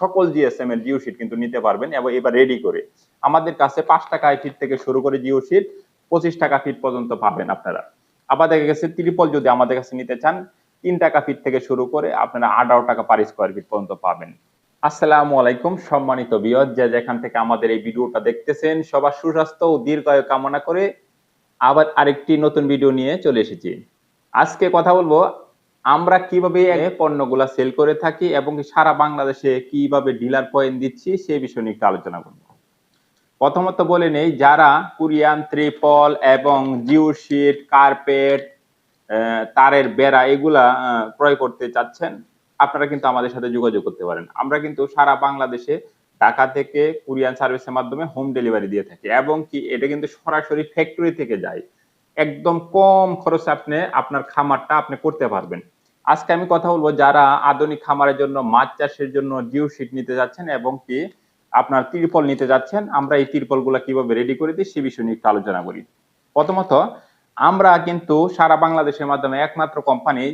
সকল জিএসএম এর জিও শিট কিন্তু নিতে পারবেন এবং এবার রেডি করে। আমাদের কাছে পাঁচ টাকা ফিট থেকে শুরু করে জিও শিট পঁচিশ টাকা ফিট পর্যন্ত পাবেন আপনারা। আবার দেখা গেছে ত্রিপল যদি আমাদের কাছে নিতে চান, তিন টাকা ফিট থেকে শুরু করে আপনারা আঠারো টাকা পার স্কোয়ার ফিট পর্যন্ত পাবেন। আসসালামু আলাইকুম, সম্মানিত বিয়দ যে যেখান থেকে আমাদের এই ভিডিওটা দেখতেছেন, সবার সুস্বাস্থ্য ও দীর্ঘায়ু কামনা করে আবার আরেকটি নতুন ভিডিও নিয়ে চলে এসেছি। আজকে কথা বলব আমরা কীভাবে পণ্যগুলা সেল করে থাকি এবং সারা বাংলাদেশে কীভাবে ডিলার পয়েন্ট দিচ্ছি সেই বিষয় নিয়ে একটু আলোচনা করব। প্রথমত বলে নেই যারা কুরিয়ান ত্রিপল এবং জিও শিট কার্পেট তারের বেড়া এগুলা ক্রয় করতে চাচ্ছেন আপনারা কিন্তু আমাদের সাথে যোগাযোগ করতে পারেন। আমরা কিন্তু সারা বাংলাদেশে ঢাকা থেকে কুরিয়ান সার্ভিসের মাধ্যমে হোম ডেলিভারি দিয়ে থাকি এবং কি এটা কিন্তু সরাসরি ফ্যাক্টরি থেকে যায়। একদম কম খরচে আপনি আপনার খামারটা আপনি করতে পারবেন। আজকে আমি কথা বলব যারা আধুনিক খামারের জন্য মাছ চাষের জন্য জিও শিট নিতে যাচ্ছেন এবং কি আপনার তিরপল নিতে যাচ্ছেন, আমরা এই তিরপলগুলা কীভাবে রেডি করে দিই সে বিষয় নিয়ে একটু আলোচনা করি। প্রথমত, আমরা কিন্তু সারা বাংলাদেশের মাধ্যমে একমাত্র কোম্পানি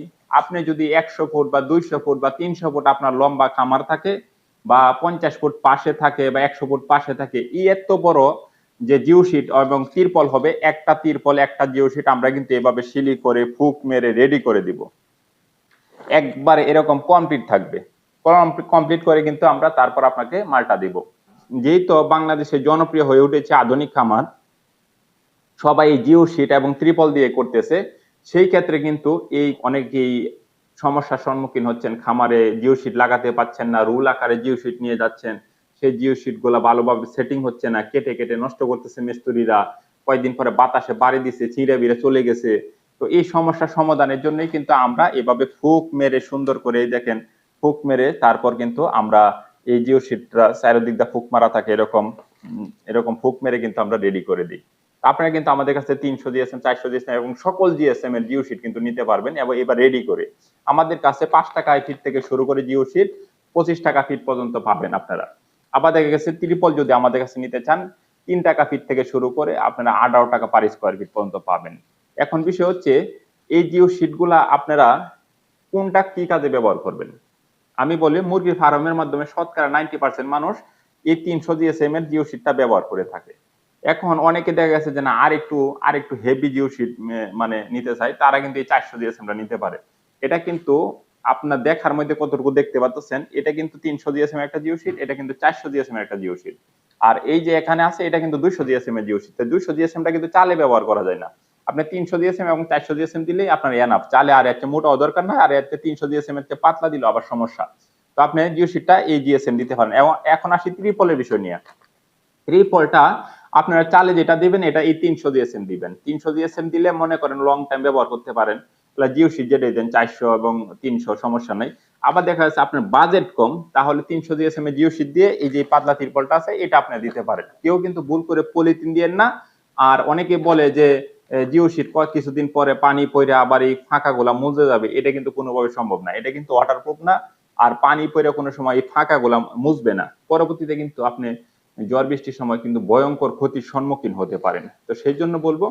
আপনি যদি একশো ফুট বা দুইশো ফুট বা তিনশো ফুট আপনার লম্বা খামার থাকে বা পঞ্চাশ ফুট পাশে থাকে বা একশো ফুট পাশে থাকে এই এত বড় যে জিও শিট এবং তিরপল হবে, একটা তিরপল, একটা জিও শিট আমরা কিন্তু এভাবে সিলি করে, ফুক মেরে রেডি করে দিব। একবার এরকম কমপ্লিট থাকবে। কমপ্লিট করে কিন্তু আমরা তারপর আপনাকে মালটা দিব। যেহেতু বাংলাদেশে জনপ্রিয় হয়ে উঠেছে আধুনিক খামার, সবাই জিও শিট এবং ত্রিপল দিয়ে করতেছে, সেই ক্ষেত্রে কিন্তু এই অনেকেই সমস্যার সম্মুখীন হচ্ছেন, খামারে জিও শিট লাগাতে পাচ্ছেন না, রুল আকারে জিও শিট নিয়ে যাচ্ছেন, সেই জিও শিটগুলা ভালোভাবে সেটিং হচ্ছে না, কেটে কেটে নষ্ট করতেছে মিস্ত্রিরা, কয়েকদিন পরে বাতাসে বাড়ি দিছে, ছিঁড়ে বিড়ে চলে গেছে তো এই সমস্যার সমাধানের জন্যই কিন্তু আমরা এভাবে ফুক মেরে সুন্দর করে দেখেন, ফুক মেরে তারপর কিন্তু আমরা এই জিও শিটটা চারিদিক দিয়ে ফুক মারা থাকে এরকম এরকম ফুক মেরে কিন্তু আমরা রেডি করে দিই। আপনারা কিন্তু আমাদের কাছে তিনশো জিএসএম, চারশো জিএসএম এবং সকল জিএসএম এর জিও শিট কিন্তু নিতে পারবেন এবং এবার রেডি করে। আমাদের কাছে পাঁচ টাকা ফিট থেকে শুরু করে জিও শিট পঁচিশ টাকা ফিট পর্যন্ত পাবেন আপনারা। আবার দেখা গেছে ত্রিপল যদি আমাদের কাছে নিতে চান, তিন টাকা ফিট থেকে শুরু করে আপনারা আঠারো টাকা পার স্কোয়ার ফিট পর্যন্ত পাবেন। এখন বিষয় হচ্ছে, এই জিও শিটগুলা আপনারা কোনটা কি কাজে ব্যবহার করবেন? আমি বলি মুরগির ফার্মের মাধ্যমে শতকরা নাইনটি পার্সেন্ট মানুষ এই তিনশো জিএসএম এর জিও শিটটা ব্যবহার করে থাকে। এখন অনেকে দেখা গেছে যে না আর একটু আর একটু হেভি জিও শিট মানে নিতে চায়, তারা কিন্তু এই চারশো জিএসএমটা নিতে পারে। এটা কিন্তু আপনার দেখার মধ্যে কতটুকু দেখতে পাচ্ছেন এটা কিন্তু তিনশো জিএসএম একটা জিও শিট, এটা কিন্তু চারশো জিএসএম একটা জিও শিট। আর এই যে এখানে আছে, এটা কিন্তু দুইশো জিএসএম এর জিও শিট। দুইশো জিএসএমটা কিন্তু চালে ব্যবহার করা যায় না। আপনি তিনশো জিএসএম এবং চারশো জিএসএম দিলেই আপনার এনাফ চালে আর একটা মোটা দরকার নাই আর একটা তিনশো জিএসএম চেয়ে পাতলা দিলেও আবার সমস্যা। তো আপনি জিও শিটটা এই জিএসএম দিতে পারেন। এবং এখন আসি ত্রিপলের বিষয় নিয়ে। ত্রিপলটা আপনারা চালে যেটা দিবেন, এটা এই তিনশো জিএসএম দিবেন। তিনশো জিএসএম দিলে মনে করেন লং টাইম ব্যবহার করতে পারেন। তাহলে জিও শিট যেটা দেন, চারশো এবং তিনশো, সমস্যা নাই। আবার দেখা যাচ্ছে আপনার বাজেট কম, তাহলে তিনশো জিএসএম এর জিও শিট দিয়ে এই যে পাতলা ত্রিপলটা আছে, এটা আপনি দিতে পারেন। কেউ কিন্তু ভুল করে পলিথিন দিয়েন না। আর অনেকে বলে যে জিও শিট কিছুদিন পরে পানি পড়ে আবার এই ফাঁকা গুলা মুজে যাবে, এটা কিন্তু কোনোভাবে সম্ভব না। এটা কিন্তু ওয়াটারপ্রুফ না, আর পানি পড়ে কোনো সময় এই ফাঁকা গুলা মুজবে না। পরবর্তীতে কিন্তু আপনি ঝড় বৃষ্টির সময় কিন্তু ভয়ঙ্কর ক্ষতির সম্মুখীন হতে পারেন। তো সেই জন্য বলব,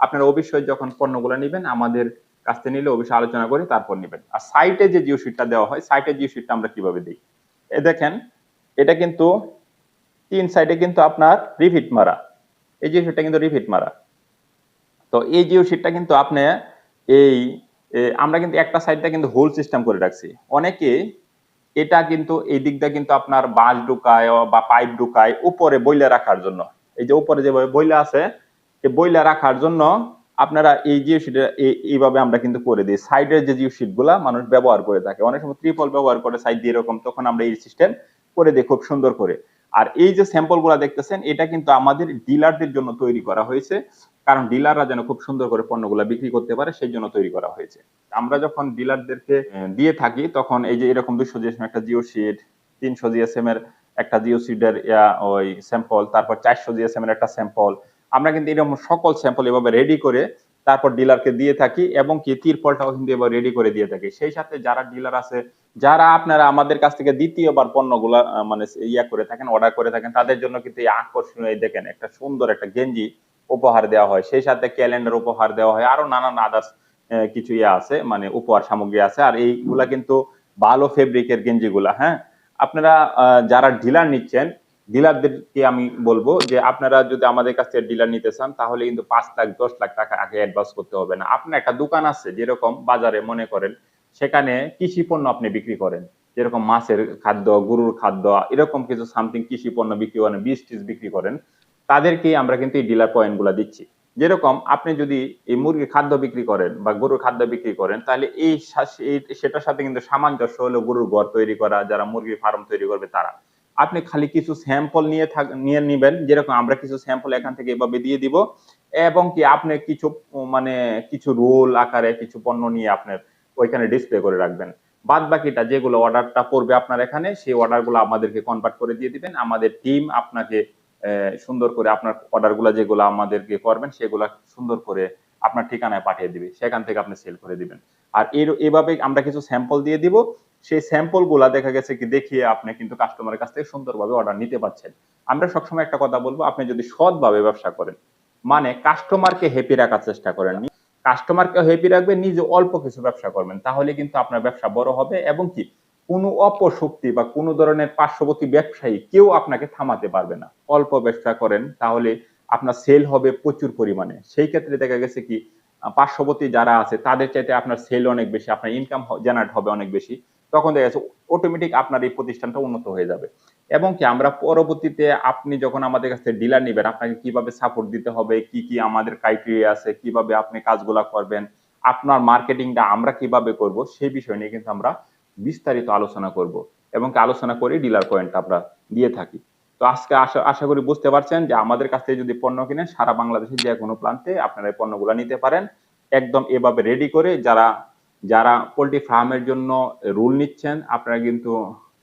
আপনারা অবশ্যই যখন পণ্যগুলো নেবেন, আমাদের কাছ নিলে অবশ্যই আলোচনা করে তারপর নেবেন। আর সাইটে যে জিও শিটটা দেওয়া হয় সাইটে জিও শিটটা আমরা কীভাবে দিই এ দেখেন, এটা কিন্তু তিন সাইডে কিন্তু আপনার রিপিট মারা। এই জিও শিটটা কিন্তু রিপিট মারা। তো এই জিও শিটটা কিন্তু আপনি এই আমরা কিন্তু একটা সাইডটা কিন্তু হোল সিস্টেম করে রাখছি। অনেকে এটা কিন্তু এই দিকটা কিন্তু আপনার বাঁশ ঢুকায় বা পাইপ ঢুকায় উপরে বইলে রাখার জন্য। এই যে উপরে যে বইলা আছে, এই বইলা রাখার জন্য আপনারা এই জিও শিট এইভাবে আমরা কিন্তু করে দিই। সাইডের যে জিও শিটগুলা মানুষ ব্যবহার করে থাকে। অনেক সময় ত্রিপল ব্যবহার করে সাইড দিয়ে এরকম, তখন আমরা এই সিস্টেম করে দিই খুব সুন্দর করে। আর এই যে স্যাম্পলগুলা দেখতেছেন, এটা কিন্তু আমাদের ডিলারদের জন্য তৈরি করা হয়েছে। কারণ ডিলাররা যেন খুব সুন্দর করে পণ্যগুলা বিক্রি করতে পারে, সেই জন্য তৈরি করা হয়েছে। আমরা যখন ডিলারদেরকে দিয়ে থাকি, তখন এই যে এরকম দুশো জিএসএম একটা জিও শিট তিনশো জিএসএম এর একটা জিও শিটের ওই স্যাম্পল, তারপর চারশো জিএসএম এর একটা স্যাম্পল। আমরা কিন্তু এরকম সকল স্যাম্পল এভাবে রেডি করে তারপর ডিলারকে দিয়ে থাকি এবং কি তিরপলটাও কিন্তু এবার রেডি করে দিয়ে থাকি। সেই সাথে যারা ডিলার আছে, যারা আপনারা আমাদের কাছ থেকে দ্বিতীয়বার পণ্যগুলা মানে ইয়া করে থাকেন, অর্ডার করে থাকেন, তাদের জন্য কিন্তু এই আকর্ষণীয় দেখেন, একটা সুন্দর একটা গেঞ্জি উপহার দেওয়া হয়। সেই সাথে ক্যালেন্ডার উপহার দেওয়া হয়। আরও নানান আদার্স কিছু ইয়ে আছে মানে উপহার সামগ্রী আছে। আর এইগুলা কিন্তু ভালো ফেব্রিকের গেঞ্জিগুলা হ্যাঁ? আপনারা যারা ডিলার নিচ্ছেন ডিলারদেরকে আমি বলব যে আপনারা যদি আমাদের কাছ থেকে ডিলার নিতে চান, তাহলে কিন্তু পাঁচ লাখ, দশ লাখ টাকা আগে অ্যাডভান্স করতে হবে না। আপনার একটা দোকান আছে যেরকম বাজারে মনে করেন, সেখানে কৃষি পণ্য আপনি বিক্রি করেন। যেরকম মাছের খাদ্য, গরুর খাদ্য, এরকম কিছু সামথিং কৃষি পণ্য বিক্রি করেন বীজ টিজ বিক্রি করেন। তাদেরকেই আমরা কিন্তু এই ডিলার পয়েন্টগুলা দিচ্ছি। যেরকম আপনি যদি এই মুরগির খাদ্য বিক্রি করেন বা গরুর খাদ্য বিক্রি করেন, তাহলে এই সেটার সাথে কিন্তু সামঞ্জস্য হলো গরুর ঘর তৈরি করা, যারা মুরগির ফার্ম তৈরি করবে তারা। আপনি খালি কিছু স্যাম্পল নিয়ে থাক নিয়ে নিবেন, যেরকম আমরা কিছু স্যাম্পল এখান থেকে এভাবে দিয়ে দিব, এবং কি আপনি কিছু মানে কিছু রোল আকারে কিছু পণ্য নিয়ে আপনার ওইখানে ডিসপ্লে করে রাখবেন। বাদ বাকিটা যেগুলো অর্ডারটা পড়বে আপনার এখানে, সেই অর্ডারগুলো আমাদেরকে কনভার্ট করে দিয়ে দিবেন। আমাদের টিম আপনাকে সুন্দর করে আপনার অর্ডারগুলো যেগুলো আমাদেরকে করবেন, সেগুলো সুন্দর করে আপনার ঠিকানায় পাঠিয়ে দিবে। সেখান থেকে আপনি সেল করে দিবেন। আর এর, এভাবে আমরা কিছু স্যাম্পল দিয়ে দিব। সেই স্যাম্পলগুলা দেখা গেছে কি দেখিয়ে আপনি কিন্তু কাস্টমারের কাছ থেকে সুন্দরভাবে অর্ডার নিতে পারছেন। আমরা সবসময় একটা কথা বলব, আপনি যদি সৎভাবে ব্যবসা করেন মানে কাস্টমারকে হ্যাপি রাখার চেষ্টা করেন কাস্টমারকে হ্যাপি রাখবেন, নিজে অল্প কিছু ব্যবসা করবেন, তাহলে কিন্তু আপনার ব্যবসা বড় হবে। এবং কি? কোনো অপশক্তি বা কোনো ধরনের পার্শ্ববর্তী ব্যবসায়ী কেউ আপনাকে থামাতে পারবে না। অল্প ব্যবসা করেন, তাহলে আপনার সেল হবে প্রচুর পরিমাণে। সেই ক্ষেত্রে দেখা গেছে কি, পার্শ্ববর্তী যারা আছে, তাদের চাইতে আপনার সেল অনেক বেশি, আপনার ইনকাম জেনারেট হবে অনেক বেশি। তখন দেখা গেছে অটোমেটিক আপনার এই প্রতিষ্ঠানটা উন্নত হয়ে যাবে। এবং কি, আমরা পরবর্তীতে আপনি যখন আমাদের কাছে ডিলার নেবেন, আপনাকে কীভাবে সাপোর্ট দিতে হবে, কি কি আমাদের ক্রাইটেরিয়া আছে, কীভাবে আপনি কাজগুলা করবেন, আপনার মার্কেটিংটা আমরা কীভাবে করব, সেই বিষয় নিয়ে কিন্তু আমরা বিস্তারিত আলোচনা করব এবং আলোচনা করে ডিলার পয়েন্ট আমরা দিয়ে থাকি। তো আজকে আশা আশা করি বুঝতে পারছেন যে আমাদের কাছ থেকে যদি পণ্য কিনেন, সারা বাংলাদেশের যে কোনো প্রান্তে আপনারা এই পণ্যগুলো নিতে পারেন। একদম এভাবে রেডি করে যারা যারা পোলট্রি ফার্মের জন্য রুল নিচ্ছেন, আপনারা কিন্তু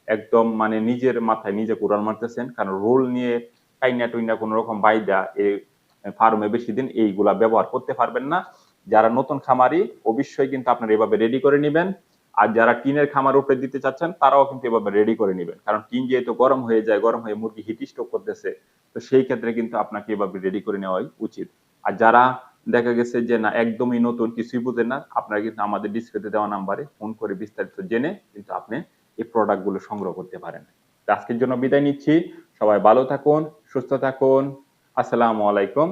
একদম মানে নিজের মাথায় নিজে কোরআন মারতেছেন। কারণ রুল নিয়ে টাইনা টুইনা কোনো রকম বাইদা এই ফার্মে বেশি দিন এইগুলা ব্যবহার করতে পারবেন না। যারা নতুন খামারি, অবশ্যই কিন্তু আপনারা এভাবে রেডি করে নেবেন। আর যারা টিনের খামার উপরে দিতে চাচ্ছেন, তারাও কিন্তু এভাবে রেডি করে নেবেন। কারণ টিন যেহেতু গরম হয়ে যায়, গরম হয়ে মুরগি হিট স্ট্রোক করতেছে, তো সেই ক্ষেত্রে কিন্তু আপনাকে এভাবে রেডি করে নেওয়াই উচিত। আর যারা দেখা গেছে যে না, একদমই নতুন, কিছুই বুঝেন না, আপনারা কিন্তু আমাদের ডিসপ্লেতে দেওয়া নাম্বারে ফোন করে বিস্তারিত জেনে কিন্তু আপনি এই প্রোডাক্টগুলো সংগ্রহ করতে পারেন। আজকের জন্য বিদায় নিচ্ছি। সবাই ভালো থাকুন, সুস্থ থাকুন। আসসালামু আলাইকুম।